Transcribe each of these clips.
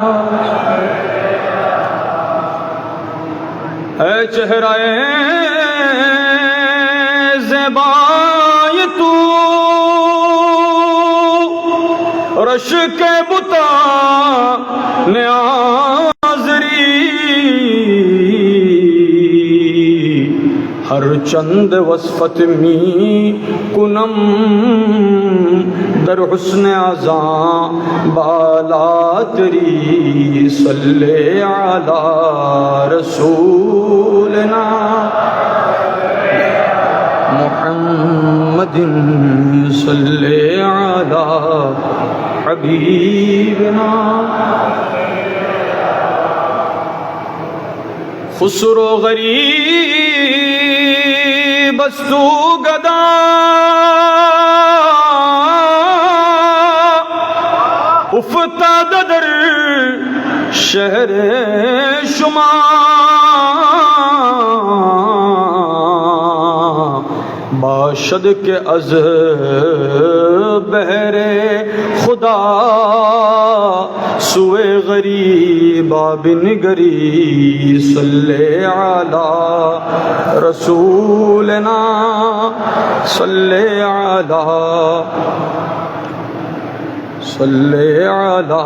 اے چہرہ زیبا تو رش کے بتا نیا چند وصفت می کنم. در حسن ازاں بالا تری صلی علی رسولنا محمد صلی علی حبیبنا. خسر و غریب استو گدا۔ افتاد در شهر شما باشد کے از بہرے خدا۔ سوئے غریب بن گری صلی علی رسولنا صلی علی صلی علی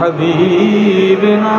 حبیبنا.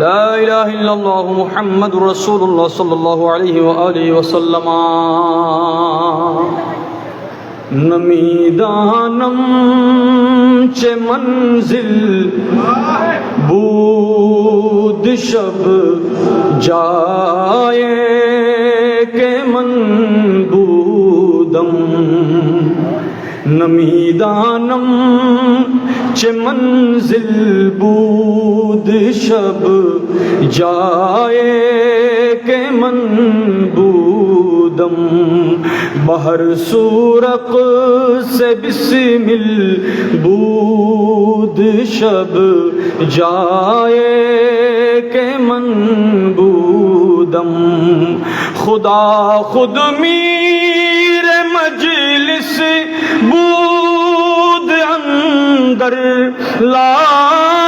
لا إله إلا الله محمد رسول الله صلى الله عليه وآله وسلم. نمیدانم چه منزل بود شب جائے که من بودم. نمیدانم چه منزل بود شب جائے که من بودم۔ بہر سورق سے بسمل بود شب جائے که من بودم۔ خدا خود میر مجلس بود اندر لامکان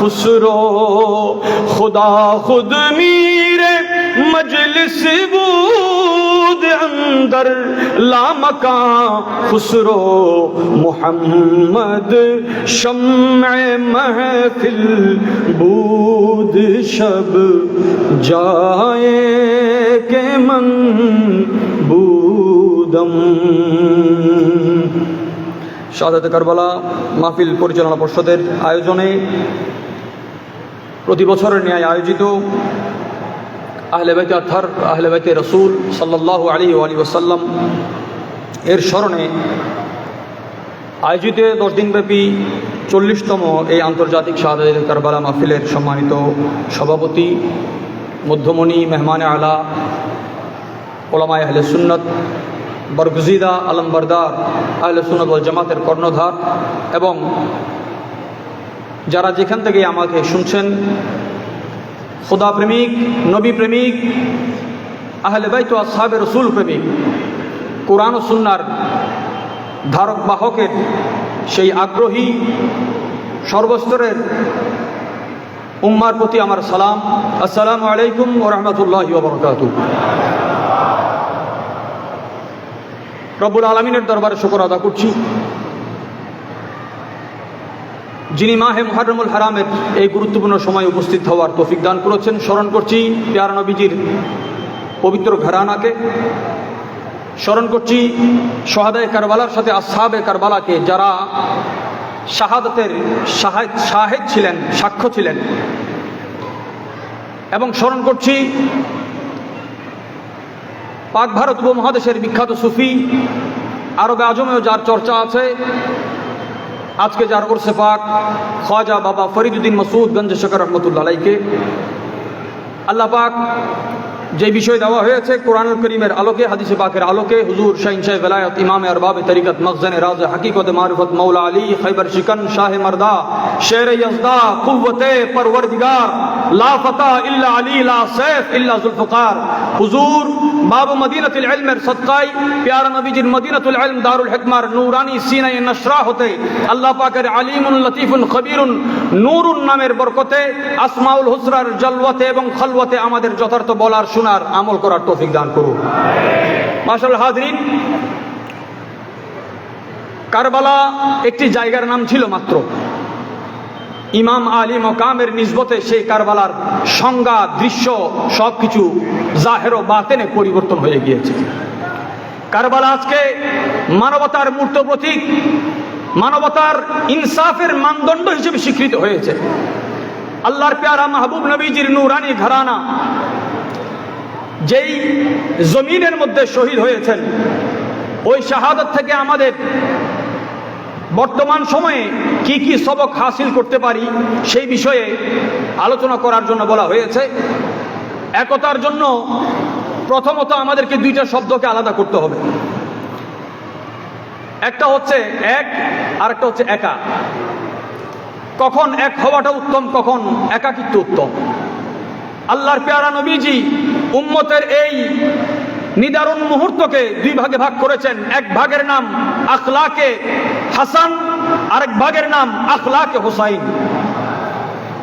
خسرو، خدا خود میر مجلس بود اندر لامکان خسرو، محمد شمع محفل بود شب جائے کہ من بودم۔ শাহাদাতে কারবালা মাহফিল পরিচালনা পর্ষদের আয়োজনে প্রতি বছরের ন্যায় আয়োজিত আহলে বাইতে আথার আহলে বাইতে রসুল সাল্লাহ আলী আলী ওসাল্লাম এর স্মরণে আয়োজিত দশ দিনব্যাপী চল্লিশতম এই আন্তর্জাতিক শাহাদাত কারবালা মাহফিলের সম্মানিত সভাপতি, মধ্যমণি, মেহমানে আলা, ওলামায় আহলে সুন্নত বরগুজিদা, আলমবরদার, আহলে সুনত ওয়াল জামাতের কর্ণধার এবং যারা যেখান থেকে আমাকে শুনছেন খোদা প্রেমিক নবী প্রেমিক আহলে বাইত আসহাবে রসুল প্রেমিক কোরআন সুন্নার ধারক বাহকের সেই আগ্রহী সর্বস্তরের উম্মার প্রতি আমার সালাম। আসসালামু আলাইকুম ও রহমতুল্লাহ বরকাত রব্বুল আলমিনের দরবারে শুকর আদা করছি। যিনি মাহে মুহাররমুল হারামের এই গুরুত্বপূর্ণ সময় উপস্থিত হওয়ার তৌফিক দান করেছেন, স্মরণ করছি পেয়ারা নবীজির পবিত্র ঘরানাকে। স্মরণ করছি সোহাদায় কারবালার সাথে আসহাবে কারবালাকে যারা শাহাদতের শাহেদ শাহেদ ছিলেন, সাক্ষ্য ছিলেন। এবং স্মরণ করছি পাক ভারত উপমহাদেশের বিখ্যাত সুফি আরবে আজমেও যার চর্চা আছে, আজকে যার ওরসে পাক খাজা বাবা ফরিদুদ্দিন মসুদ গঞ্জ শেখর রহমতুল্লাহ আল্লাহ পাক যে বিষয় দেওয়া হয়েছে কোরআনুল করিমের আলোকে, হাদিসে পাকের আলোকে, হুজুর শাহিন শাহ বেলায়ত, ইমামে আরবাব তরিকত, মখজান রাজ, হকিকত মারুফত মৌলা আলী খৈবর শিকন, শাহ মর্দা, শের ইজদা কুবতে পরওয়ারদিগার, লা ফতাহ ইল্লা আলী, লা সৈফ ইল্লা জুলফকার। হুজুর বাব মদিনাতুল ইলমের সদকাই প্যারা নবীজির মদিনাতুল ইলম দারুল হিকমার নূরানি সিনাই নশরা হতে, আল্লাহ পাকের আলিমুন লতিফুন খবিরুন নূরুন নামের বরকতে, আসমাউল হুসরার জলওয়াতে এবং খলওয়াতে আমাদের যথার্থ বলার শুরু শোনার আমল করার তৌফিক দান করুন। মাশাল হাজরিন। কারবালা একটি জায়গার নাম ছিল মাত্র। ইমাম আলী মকামের নিসবতে সেই কারবালার সংজ্ঞা, দৃশ্য সব কিছু জাহের বাতেনে পরিবর্তন হয়ে গিয়েছে। কারবালা আজকে মানবতার মূর্ত প্রতীক, মানবতার ইনসাফের মানদণ্ড হিসেবে স্বীকৃত হয়েছে। আল্লাহর পেয়ারা মাহবুব নবীজির নুরানি ঘরানা যেই জমিনের মধ্যে শহীদ হয়েছেন, ওই শাহাদত থেকে আমাদের বর্তমান সময়ে কি কি সবক হাসিল করতে পারি সেই বিষয়ে আলোচনা করার জন্য বলা হয়েছে। একতার জন্য প্রথমত আমাদেরকে দুইটা শব্দকে আলাদা করতে হবে। একটা হচ্ছে এক আর একটা হচ্ছে একা। কখন এক হওয়াটা উত্তম, কখন একাকিত্ব উত্তম। আল্লাহর পেয়ারা নবীজি উম্মতের এই নিদারুণ মুহূর্তকে দুই ভাগে ভাগ করেছেন। এক ভাগের নাম আখলাকে হাসান, আরেক ভাগের নাম আখলাকে হুসাইন।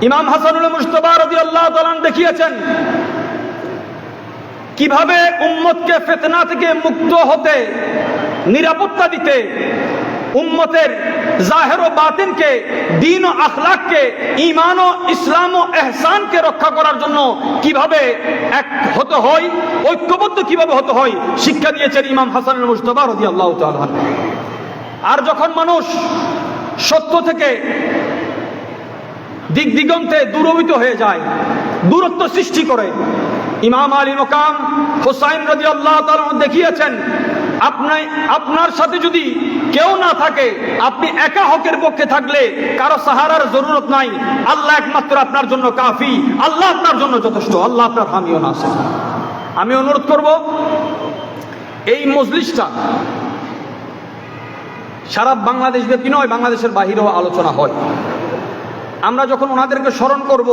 ইমাম হাসানুল মুস্তফা রদি আল্লাহ দেখিয়েছেন, কীভাবে উম্মতকে ফেতনা থেকে মুক্ত হতে, নিরাপত্তা দিতে উম্মতের জাহের ও বাতিনকে, দিন ও আখলাককে ইমান ও ইসলাম ও এহসানকে রক্ষা করার জন্য কীভাবে এক হতে হয়, ঐক্যবদ্ধ কীভাবে হতে হয়, শিক্ষা দিয়েছেন ইমাম হাসান মুস্তফা রদি আল্লাহ আর যখন মানুষ সত্য থেকে দিক দিগন্তে দূরবিত হয়ে যায়, দূরত্ব সৃষ্টি করে, ইমাম আলী মোকাম হোসাইন রদি আল্লাহ দেখিয়েছেন আপনি আপনার সাথে যদি কেউ না থাকে, আপনি একা হকের পক্ষে থাকলে কারও সাহারার জরুরত নাই। আল্লাহ একমাত্র আপনার জন্য কাফি। আল্লাহ আপনার জন্য যথেষ্ট। আল্লাহ আপনার হামিও না আছে। আমি অনুরোধ করব, এই মজলিসটা সারা বাংলাদেশ ব্যাপী নয়, বাংলাদেশের বাহিরেও আলোচনা হয়। আমরা যখন ওনাদেরকে স্মরণ করব,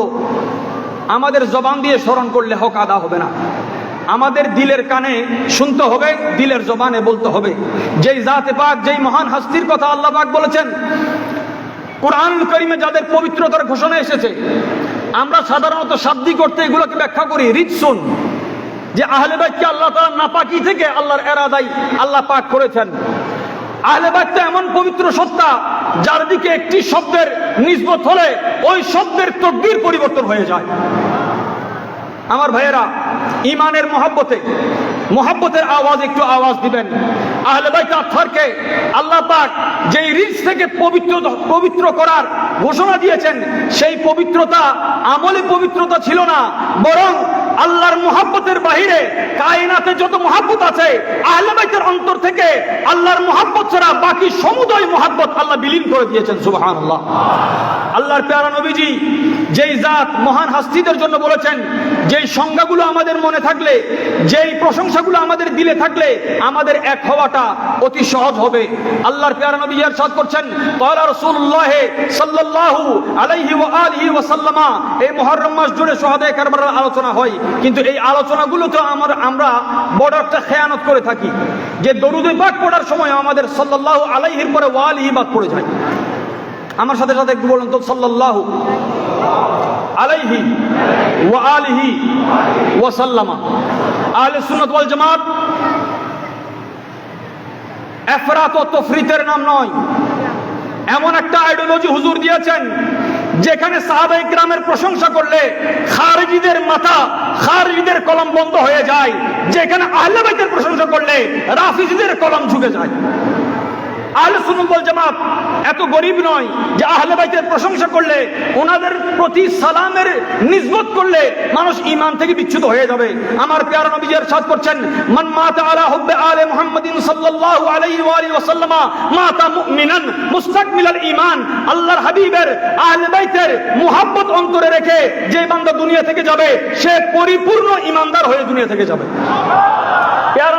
আমাদের জবান দিয়ে স্মরণ করলে হক আদা হবে না। আমাদের দিলের কানে শুনতে হবে, দিলের জবানে বলতে হবে। যেই জাতে পাক, যেই মহান হাস্তির কথা আল্লাহ পাক বলেছেন, কোরআন করিমে যাদের পবিত্রতার ঘোষণা এসেছে, আমরা সাধারণত শাব্দি করতে এগুলোকে ব্যাখ্যা করি রিৎসুন যে আহলে বাইতকে আল্লাহ তালা নাপাকি থেকে আল্লাহর এরাদাই আল্লাহ পাক করেছেন। আহলে এমন পবিত্র সত্তা, যার দিকে একটি শব্দের নিসবত হলে ওই শব্দের তকদির পরিবর্তন হয়ে যায়। আমার ভাইয়েরা ইমানের মহাব্বতে, মহাব্বতের আওয়াজ একটু আওয়াজ দিবেন। আহলে আল্লাহ পাক যেই রিজ থেকে পবিত্র পবিত্র করার ঘোষণা দিয়েছেন, সেই পবিত্রতা আমলে পবিত্রতা ছিল না, বরং আল্লাহর মোহাব্বতের বাহিরে কায়নাতে যত মোহাব্বত আছে, আহলে বাইতের অন্তর থেকে আল্লাহর মোহাব্বত ছাড়া বাকি সমুদয় মোহাব্বত আল্লাহ বিলীন করে দিয়েছেন, সুবহানাল্লাহ। আল্লাহর পেয়ারা নবীজি যেই জাত মহান হাস্তিদের জন্য বলেছেন, যেই সংজ্ঞাগুলো আমাদের মনে থাকলে, যেই প্রশংসাগুলো আমাদের দিলে থাকলে, আমাদের এক হওয়াটা অতি সহজ হবে। আল্লাহর পেয়ারা নবী ইরশাদ করছেন, ক্বালা রাসূলুল্লাহ সাল্লাল্লাহু আলাইহি ওয়া আলিহি ওয়া সাল্লামা এই মুহররম মাস জুড়ে শহাদায়ে কারবালার আলোচনা হয়। কিন্তু এই আলোচনাগুলো তো আমার, আমরা বর্ডারটা খেয়ানত করে থাকি যে দরুদে পাক পড়ার সময় আমাদের সাল্লাল্লাহু আলাইহির পরে ওয়া আলিহি বাদ পড়ে যায়। আমার সাথে সাথে একটু বলুন তো, সাল্লাল্লাহু আলাইহি ওয়া আলিহি ওয়া সাল্লামা। আহলে সুন্নাত ওয়াল জামাত, এফরাত ও তফরিতের নাম নয়। এমন একটা আইডিওলজি হুজুর দিয়েছেন যেখানে সাহাবা ইকরামের প্রশংসা করলে খারিজিদের মাথা, খারিজিদের কলম বন্ধ হয়ে যায়। যেখানে আহলেবাইদের প্রশংসা করলে রাফিজিদের কলম ঝুঁকে যায়। আহলে সুনুল জামাত এত গরিব নয় যে আহলে বাইতের প্রশংসা করলে, ওনাদের প্রতি সালামের নিসবত করলে মানুষ ঈমান থেকে বিচ্যুত হয়ে যাবে। আমার প্যারা নবী ইরশাদ করছেন, মান মাতা আলা হুব্বে আলে মুহাম্মাদিন সাল্লাল্লাহু আলাইহি ওয়া আলিহি ওয়াসাল্লামা মাতা মুমিনান মুস্তাকমিলাল ঈমান। আল্লাহর হাবিবের আহলে বাইতের মুহাব্বত অন্তরে রেখে যে বান্দা দুনিয়া থেকে যাবে, সে পরিপূর্ণ ঈমানদার হয়ে দুনিয়া থেকে যাবে। পেয়ারা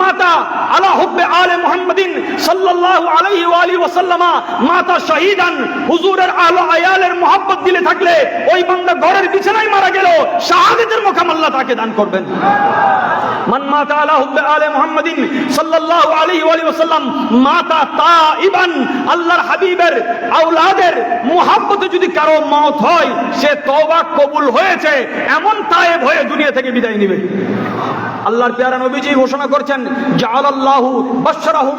মাতা মাতা দিলে থাকলে ওই বান্দা ঘরের বিছানায় মারা গেল আল্লাহ তাকে দান করবেন। মাতা মাতা যদি কারও মওত হয়, সে তওবা কবুল হয়েছে, এমন তায়েব হয়ে দুনিয়া থেকে বিদায় নেবে। আল্লাহর পেয়ারা নবীজি ঘোষণা করছেন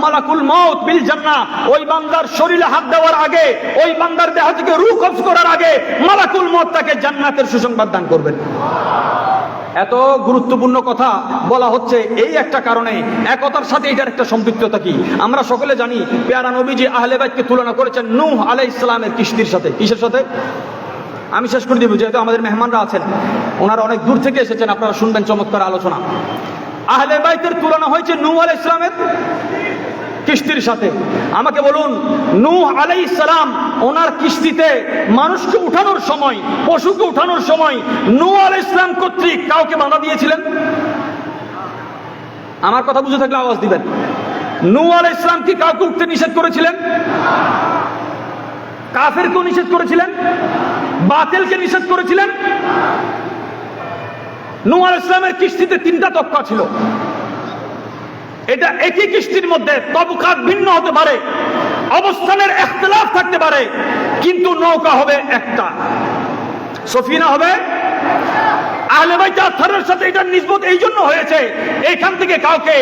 মালাকুল বিল ওই বান্দার হাত দেওয়ার আগে, ওই বান্দার করার আগে মালাকুল তাকে জান্নাতের করবেন। এত গুরুত্বপূর্ণ কথা বলা হচ্ছে এই একটা কারণে। একতার সাথে এটার একটা সম্পৃক্ততা কি? আমরা সকলে জানি পেয়ারা নবীজি আহলে বাইতকে তুলনা করেছেন নূহ আলাইহিস ইসলামের কিস্তির সাথে। কিসের সাথে? আমি শেষ করে দিব, যেহেতু আমাদের মেহমানরা আছেন। ওনারা অনেক দূর থেকে এসেছেন, আপনারা শুনবেন চমৎকার আলোচনা। আহলে বাইতের তুলনা হয়েছে নূহ আল ইসলামের কিস্তির সাথে। আমাকে বলুন, নূহ আলাইহিস সালাম ওনার কিস্তিতে মানুষকে উঠানোর সময়, পশুকে উঠানোর সময় নূহ আল ইসলাম কর্তৃক কাউকে বাধা দিয়েছিলেন? আমার কথা বুঝে থাকলে আওয়াজ দিবেন। নূহ আল সালাম কি কাউকে উঠতে নিষেধ করেছিলেন? কাফেরকেও নিষেধ করেছিলেন, বাতিলকে নিষেধ করেছিলেন। নূহ আলাইহিস সালামের কিস্তিতে তিনটা তক্কা ছিল। এটা একই কিস্তির মধ্যে তবকাত ভিন্ন হতে পারে, অবস্থানের এখতলাফ থাকতে পারে, কিন্তু নৌকা হবে একটা। সফিনা হবে, আহলে আত্মারের সাথে এটার নিসবত এই জন্য হয়েছে এখান থেকে কাউকে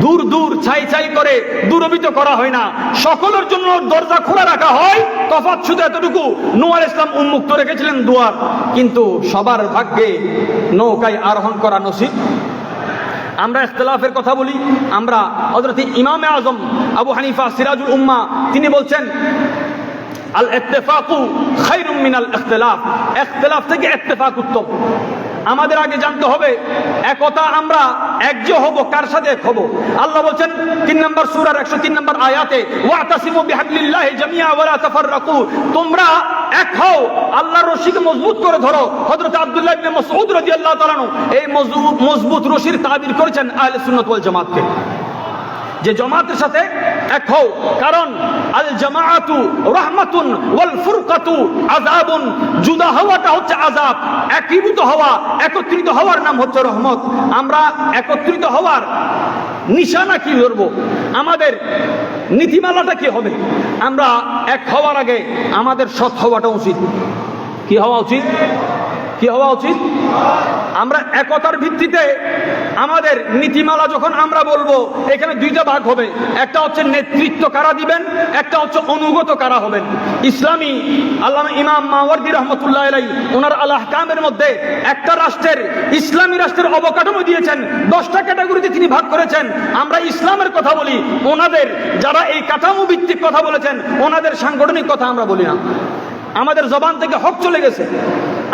দূর দূর ছাই ছাই করে দূরবিত করা হয় না। সকলের জন্য দরজা খোলা রাখা হয়। তফাৎ শুধু এতটুকু। নোয়ার ইসলাম উন্মুক্ত রেখেছিলেন দুয়ার। কিন্তু সবার ভাগ্যে নৌকায় আরোহণ করা নসিব। আমরা ইখতলাফের কথা বলি। আমরা হযরত ইমামে আজম, আবু হানিফা, সিরাজুল উম্মা, তিনি বলছেন আল ইত্তেফাকু খায়রুম মিনাল ইখতিলাফ ইখতিলাফ থেকে ইত্তেফাক উত্তম। আমাদের আগে জানতে হবে, একতা আমরা একজ হব, কার সাথে এক হব? আল্লাহ বলছেন, তিন নম্বর সূরার 103 নম্বর আয়াতে তোমরা এক হও আল্লাহ রশিকে মজবুত করে ধরো। হযরত আব্দুল্লাহ ইবনে মাসউদ রাদিয়াল্লাহু তাআলা এই মজবুত রশির তাবির করেছেন আহলে সুন্নাত জামাতকে। যে জমাতের সাথে এক হও। কারণ আল জামাআতু রাহমাতুন ওয়াল ফুরকাতু আযাবুন। জুদা হওয়াটা হচ্ছে আযাব। একীভূত হওয়া, একত্রিত হওয়ার নাম হচ্ছে রহমত। আমরা একত্রিত হওয়ার নিশানা কি ধরবো? আমাদের নীতিমালাটা কি হবে? আমরা এক হওয়ার আগে আমাদের সৎ হওয়াটা উচিত। কি হওয়া উচিত? কি হওয়া উচিত? আমরা একতার ভিত্তিতে আমাদের নীতিমালা যখন আমরা বলব, এখানে দুইটা ভাগ হবে। একটা হচ্ছে নেতৃত্ব কারা দিবেন, একটা হচ্ছে অনুগত কারা হবেন। ইসলামী আল্লাহ ইমাম মাওয়ার্দি রহমতুল্লাহ আলাই ওনার আল্লাহ কামের মধ্যে একটা রাষ্ট্রের, ইসলামী রাষ্ট্রের অবকাঠামো দিয়েছেন, দশটা ক্যাটাগরিতে তিনি ভাগ করেছেন। আমরা ইসলামের কথা বলি, ওনাদের যারা এই কাঠামো ভিত্তিক কথা বলেছেন, ওনাদের সাংগঠনিক কথা আমরা বলি না। আমাদের জবান থেকে হক চলে গেছে।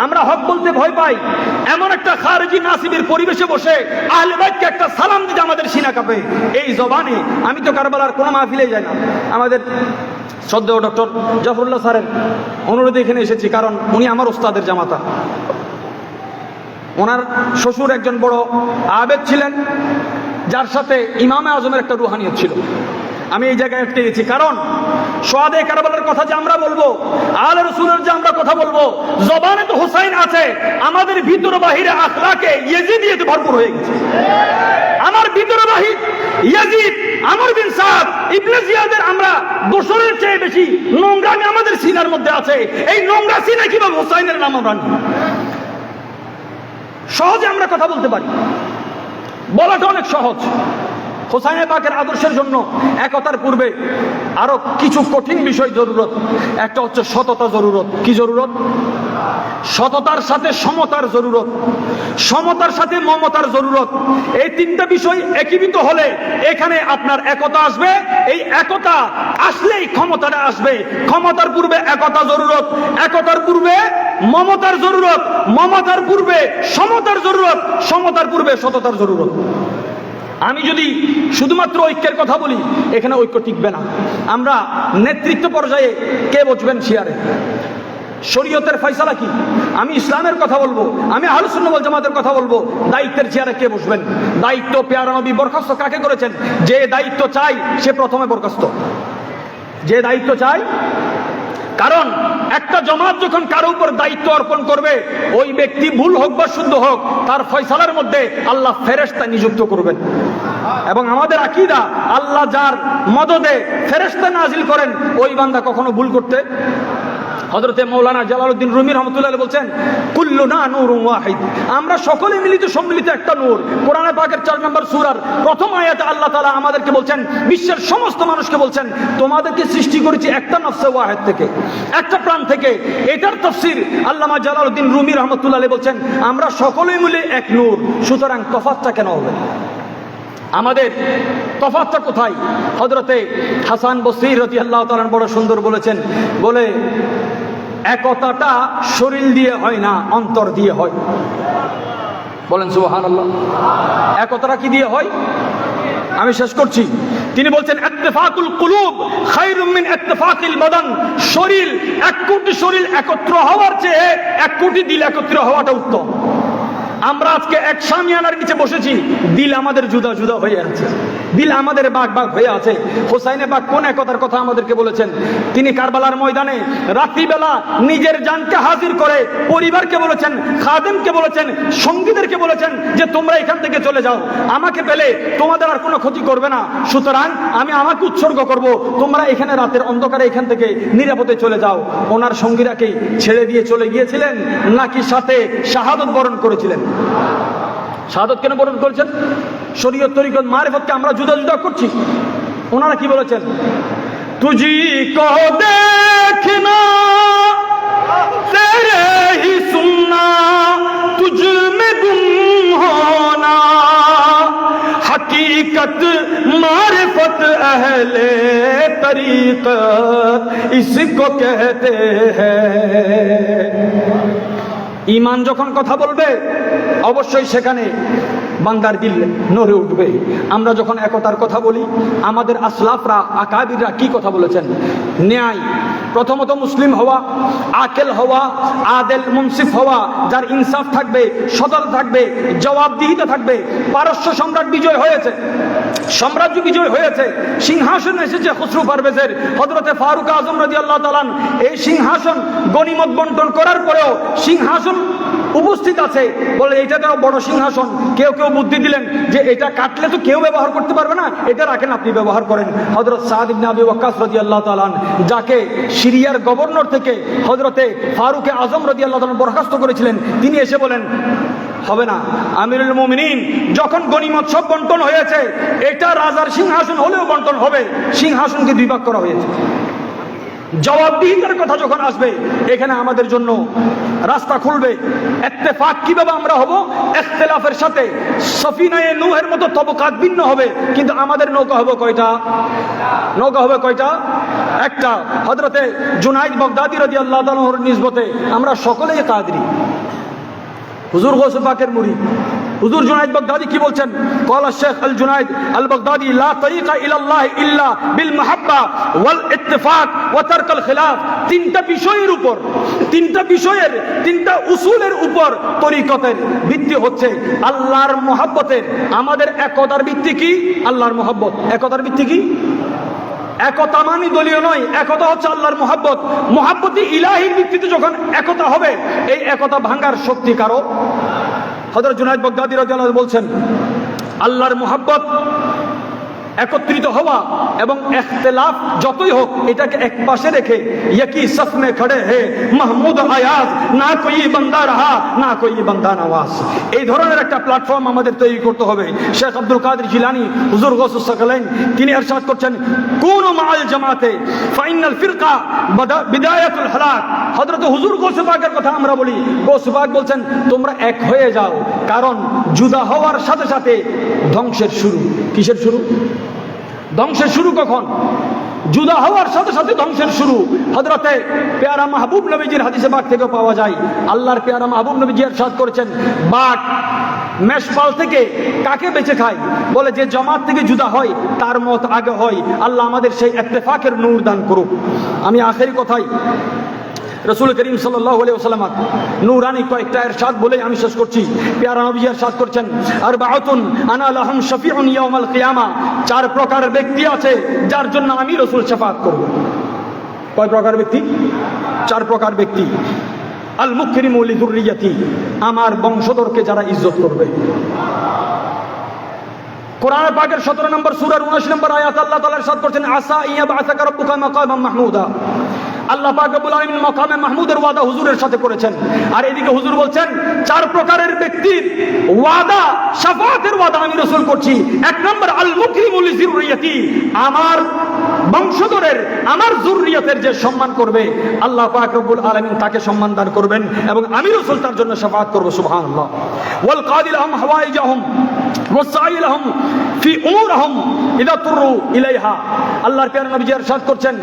আমরা হক বলতে ভয় পাই। এমন একটা খারেজি নাসিবের পরিবেশে বসে আহলে বাইতকে একটা সালাম দিতে আমাদের সিনা কাঁপে। এই জবানে আমি তো কারবালার কোনো মাহফিলে যাই না। আমাদের শ্রদ্ধেয় ডক্টর জাফরুল্লাহ স্যারের অনুরোধে এখানে এসেছি, কারণ উনি আমার ওস্তাদের জামাতা। ওনার শ্বশুর একজন বড় আবেদ ছিলেন, যার সাথে ইমামে আজমের একটা রুহানিয়ত ছিল। আমি এই জায়গায় আটকে গেছি। কারণ সোয়াদে কারবালার কথা যে আমরা বলব, আল রসুলের যে আমরা কথা বলব, জবানে তো হুসাইন আছে, আমাদের ভিতর বাহিরে আখলাকে ইয়েজিদ ইয়েতে ভরপুর হয়ে গেছে। আমার ভিতর বাহির ইয়াজিদ, আমর বিন সাদ, ইবনে জিয়াদের আমরা দোসরের চেয়ে বেশি নোংরামি আমাদের সিনার মধ্যে আছে। এই নোংরা সিনা কীভাবে হুসাইনের নাম আমরা সহজে আমরা কথা বলতে পারি। বলাটা অনেক সহজ। হোসাইনে পাকের আদর্শের জন্য একতার পূর্বে আরও কিছু কঠিন বিষয় জরুরত। একটা হচ্ছে সততা জরুরত। কি জরুরত? সততার সাথে সমতার জরুরত। সমতার সাথে মমতার জরুরত। এই তিনটা বিষয় একীভূত হলে এখানে আপনার একতা আসবে। এই একতা আসলেই ক্ষমতাটা আসবে। ক্ষমতার পূর্বে একতা জরুরত। একতার পূর্বে মমতার জরুরত। মমতার পূর্বে সমতার জরুরত। সমতার পূর্বে সততার জরুরত। আমি যদি শুধুমাত্র ঐক্যের কথা বলি, এখানে ঐক্য টিকবে না। আমরা নেতৃত্ব পর্যায়ে কে বসবেন চেয়ারে শরীয়তের ফয়সালা কি? আমি ইসলামের কথা বলব, আমি আলোচনা জামাতের কথা বলব, দায়িত্বের চেয়ারে কে বসবেন? দায়িত্ব পেয়ারা নবী বরখাস্ত কাকে করেছেন? যে দায়িত্ব চাই, সে প্রথমে বরখাস্ত। যে দায়িত্ব চাই, কারণ একটা জমাত যখন কারও উপর দায়িত্ব অর্পণ করবে, ওই ব্যক্তি ভুল হোক বা শুদ্ধ হোক, তার ফয়সালার মধ্যে আল্লাহ ফেরেস্তা নিযুক্ত করবেন। এবং আমাদের আকিদা, আল্লাহ যার মদদে ফেরেস্তা নাজিল করেন, ওই বান্দা কখনো ভুল করতে? হজরতে মৌলানা জালালউদ্দিন রুমি রহমতুল্লাহ বলছেন, কুল্লু না নূর ওয়াহিদ। আমরা সকলে মিলিত সম্মিলিত একটা নূর। কোরআনে পাকের চার নম্বর সুরার প্রথম আয়াতে আল্লাহ তাআলা আমাদেরকে বলছেন, বিশ্বের সমস্ত মানুষকে বলছেন, তোমাদেরকে সৃষ্টি করেছি একটা নফসে ওয়াহিদ থেকে, একটা প্রাণ থেকে। এটার তফসির আল্লামা জালালউদ্দিন রুমি রহমতুল্লাহ বলছেন, আমরা সকলে মিলে এক নূর, সুতরাং তফাতটা কেন হবে? আমাদের তফাতটা কোথায়? হজরতে হাসান বসির রতি আল্লাহ তালান বড় সুন্দর বলেছেন, বলে, একতাটা শরীর দিয়ে হয় না, অন্তর দিয়ে হয়। বলেন সুবাহান আল্লাহ একতাটা কি দিয়ে হয়? আমি শেষ করছি। তিনি বলছেন, ইত্তেফাকুল কুলুব খায়রুম মিন ইত্তেফাকিল বাদান। শরীর, এক কোটি শরীর একত্র হওয়ার চেয়ে এক কোটি দিল একত্র হওয়াটা উত্তম। আমরা আজকে এক সামিয়ানার নিচে বসেছি। দিল আমাদের জুদা জুদা হয়ে আছে। দিল আমাদের বাঘ বাঘ হয়ে আছে। হোসাইনে বাঘ কোন একতার কথা আমাদেরকে বলেছেন? তিনি কারবালার ময়দানে রাত্রিবেলা নিজের জানকে হাজির করে পরিবারকে বলেছেন, খাদেমকে বলেছেন, সঙ্গীদেরকে বলেছেন যে তোমরা এখান থেকে চলে যাও। আমাকে পেলে তোমাদের আর কোনো ক্ষতি করবে না। সুতরাং আমি আমাকে উৎসর্গ করব। তোমরা এখানে রাতের অন্ধকারে এখান থেকে নিরাপদে চলে যাও। ওনার সঙ্গীরাকে ছেড়ে দিয়ে চলে গিয়েছিলেন, নাকি সাথে শাহাদত বরণ করেছিলেন? শাহাদত কেন বরণ করেছেন? শরীয়ত তরিকত মারেফতকে আমরা জুদা জুদা করছি। ওনারা কি বলেছেন? তুজি কহ দেখনা তেরে হকীকত মারিফত আহলে তরিকত ইসকো কহতে হ্যায়। ইমান যখন কথা বলবে অবশ্যই সেখানে বান্দার দিল নড়ে উঠবে। আমরা যখন একতার কথা বলি, আমাদের আসলাফরা, আকাবিররা কি কথা বলেছেন? ন্যায়, প্রথমত মুসলিম হওয়া, আকেল হওয়া, আদেল মুনসিফ হওয়া, যার ইনসাফ থাকবে, সদল থাকবে, জবাবদিহিতা থাকবে, পারস্য সম্রাট বিজয় হয়েছে। সাম্রাজ্য বিজয় হয়েছে। সিংহাসন এসেছে খসরু পারভেজের হজরতে ফারুক আজম রাজি আল্লাহ তালান এই সিংহাসন গণিমত বন্টন করার পরেও সিংহাসন উপস্থিত আছে। বলে এটা তো বড় সিংহাসন। কেউ কেউ বুদ্ধি দিলেন যে, এটা কাটলে তো কেউ ব্যবহার করতে পারবে না। এটা রাখেন, আপনি ব্যবহার করেন। হজরত সাদ ইবনে আবি ওয়াক্কাস যাকে সিরিয়ার গভর্নর থেকে হজরতে ফারুকে আজম রাজি আল্লাহ তালান বরখাস্ত করেছিলেন, তিনি এসে বলেন, হবে না। আমিরুল মুমিনিন, যখন গণিমত সব বন্টন হয়েছে, এটা রাজার সিংহাসন হলেও বন্টন হবে। সিংহাসনকে দুই ভাগ করা হয়েছে। জবাবদিহিতার কথা যখন আসবে, এখানে আমাদের জন্য রাস্তা খুলবে। এত্তেফাক কীভাবে আমরা হব? এখতেলাফের সাথে। সফিনায়ে নূহের মতো তবকাত ভিন্ন হবে। কিন্তু আমাদের নৌকা হবে কয়টা? নৌকা হবে কয়টা? একটা। হজরতে জুনাইদ বগদাদি রাজি আল্লাহ তালহর নিজবতে আমরা সকলেই কাদরি। হুজুর গোসু পাকের মুড়ি। হুজুর জুনাইদ বাগদাদি কি বলছেন? কলা শেখ আল জুনাইদ আল বাগদাদি লা তরিকা ইলাল্লাহ ইল্লা বিল মাহাব্বা ওয়াল ইত্তেফাক ওয়া তারকাল খিলাফ। তিনটা বিষয়ের উপর, তিনটা বিষয়ের, তিনটা উসুলের উপর তরিকতের ভিত্তি হচ্ছে আল্লাহর মহাব্বতের। আমাদের একতার ভিত্তি কি? আল্লাহর মহাব্বত। একতার ভিত্তি কি? একতা মানে দলীয় নয়, একতা হচ্ছে আল্লাহর মোহাব্বত। মোহাব্বতী ইলাহির ভিত্তিতে যখন একতা হবে, এই একতা ভাঙ্গার শক্তি কারও হজরত জুনায়দ বগদাদি রাদিয়াল্লাহু বলছেন আল্লাহর মোহাব্বত একত্রিত হওয়া এবং একতলাফ যতই হোক, এটাকে এক পাশে রেখে একই সফনে খড়ে হে, মাহমুদ আয়াজ, না কই বান্দা রাহা, না কই বন্দা নওয়াজ। এই ধরনের একটা প্ল্যাটফর্ম আমাদের তৈরি করতে হবে। শেখ আব্দুল কাদের জিলানি, হুজুর গসুসাকালাইন তিনি এরশাদ করছেন, কোন মাল জামাতে ফাইনাল ফিরকা বিদায়াতুল হালাক। হজরত হুজুর গোসুফাকের কথা আমরা বলি। গোসুফাক বলছেন, তোমরা এক হয়ে যাও, কারণ জুদা হওয়ার সাথে সাথে ধ্বংসের শুরু। কিসের শুরু? ধ্বংসের শুরু কখন? জুদা হওয়ার সাথে সাথে ধ্বংসের শুরু। হজরতে পেয়ারা মাহবুব নবীজির হাদিসে বাঘ থেকে পাওয়া যায়। আল্লাহর পেয়ারা মাহবুব নবীজি এরশাদ করেছেন, বাঘ মেষপাল থেকে কাকে বেঁচে খায়? বলে যে জমাত থেকে জুদা হয়, তার মত আগে হয়। আল্লাহ আমাদের সেই এত্তেফাকের নূর দান করুক। আমি আখেরি কথাই রসুল করিম সাল্লাম নুরানি কয়েকটা এরশাদ বলে আমি শেষ করছি। পেয়ারা নবী এরশাদ করছেন আর বাহতুন আনা লাহম শফিউন কিয়ামা। চার প্রকার ব্যক্তি আছে যার জন্য আমি রসুল শাফাত করব। কয় প্রকার ব্যক্তি? চার প্রকার ব্যক্তি। আল মুকরিম লিদুররিয়াতি আমার বংশধরকে যারা ইজ্জত করবে। কোরআন পাকের সতেরো নম্বর সুরার উনিশ নম্বর আয়াত আল্লাহ তাআলা ইরশাদ করছেন, আসা ইয়া রাব্বুকা মাকামান মাহমুদা। আল্লাহ পাক রব্বুল আলামিন মাকামে মাহমুদের ওয়াদা হুজুরের সাথে করেছেন। আর এদিকে হুজুর বলছেন, চার প্রকারের ব্যক্তির ওয়াদা শাফাতের ওয়াদা আমি রসুল করছি। এক নম্বর আল মুকরিমুল যুররিয়াতি আমার বংশধরের, আমার যুররিয়াতের যে সম্মান করবে, আল্লাহ পাক রব্বুল আলামিন তাকে সম্মান দান করবেন এবং আমি রাসূল তার জন্য শাফাত করব, সুবহানাল্লাহ। ওয়াল কাদিল আহম হাওয়াইজাহুম ওয়াসাইল আহম ফি উমুরহম ইদা তুরু ইলাইহা আল্লাহর প্যারা নবী ইরশাদ করছেন,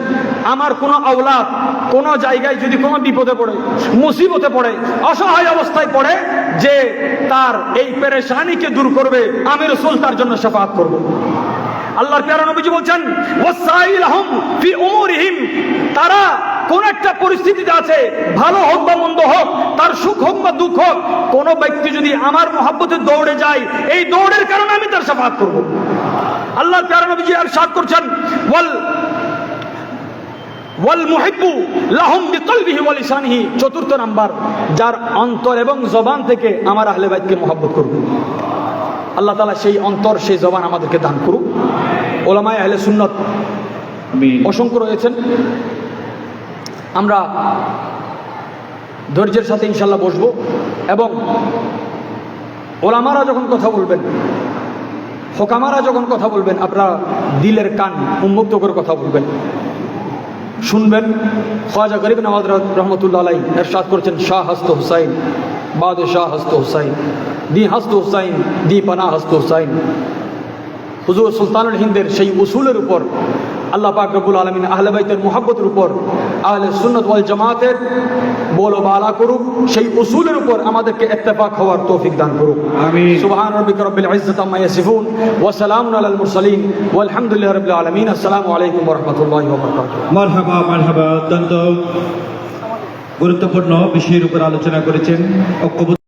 আমার কোন আওলাদ কোন জায়গায় যদি কোনো বিপদে পড়ে, মুসিবতে পড়ে, অসহায় অবস্থায় পড়ে, যে তার এই পেরেশানিকে দূর করবে, আমি রসুল তার জন্য শাফাত করব। আল্লাহর প্যারা নবীজি বলছেন ওয়াসাইল আহম ফি উমুরিহিম তারা কোন একটা পরিস্থিতিতে আছে ভালো হোক বা মন্দ হোক তার সুখ হোক বা দুঃখ হোক কোন ব্যক্তি যদি আমার মহাব্বতে দৌড়ে যায় এই দৌড়ের কারণে আমি তার সাফাত করব। আল্লাহ প্যারা নবীজি আর সাত করছেন ওয়াল ওয়াল মুহিব্বু লাহুম বিকলবিহি ওয়া লিসানিহি। চতুর্থ নাম্বার যার অন্তর এবং জবান থেকে আমার আহলে বাইতকে মহব্বত করবে। আল্লাহ তাআলা সেই অন্তর সেই জবান আমাদেরকে দান করুক। ওলামায়ে আহলে সুন্নাত অসংখ্য রয়েছেন। আমরা ধৈর্যের সাথে ইনশাল্লাহ বসবো এবং ওলামারা যখন কথা বলবেন, হোকামারা যখন কথা বলবেন, আপনারা দিলের কান উন্মুক্ত করে কথা বলবেন। শুনবেন খাজা গরিব নওয়াজ রহমতুল্লাহ আলাই এরশাদ করেছেন শাহ হস্ত হুসাইন বাদ শাহ হস্ত হুসাইন, দি হস্ত হুসাইন, দি পানা হস্ত হুসাইন। হুজুর সুলতানুল হিন্দের সেই উসুলের উপর আল্লাহ পাক রব্বুল আলমিন আহলে বাইতের মোহাব্বতের উপর আহলে সুন্নত ওয়াল জামাতের বলো বালা করুক সেই উসুলের উপর আমাদেরকে ইত্তেফাক হওয়ার তৌফিক দান করুক। সুবহান রাব্বিকা রব্বিল ইজ্জাতি আম্মা ইয়াসিফুন ওয়া সালামুন আলাল মুরসালিন ওয়ালহামদুলিল্লাহি রাব্বিল আলামিন আসসালামু আলাইকুম ওয়া রাহমাতুল্লাহি ওয়া বারাকাতুহু। মারহাবা মারহাবা অত্যন্ত গুরুত্বপূর্ণ বিষয়ের উপর আলোচনা করেছেন ঐক্যবদ্ধ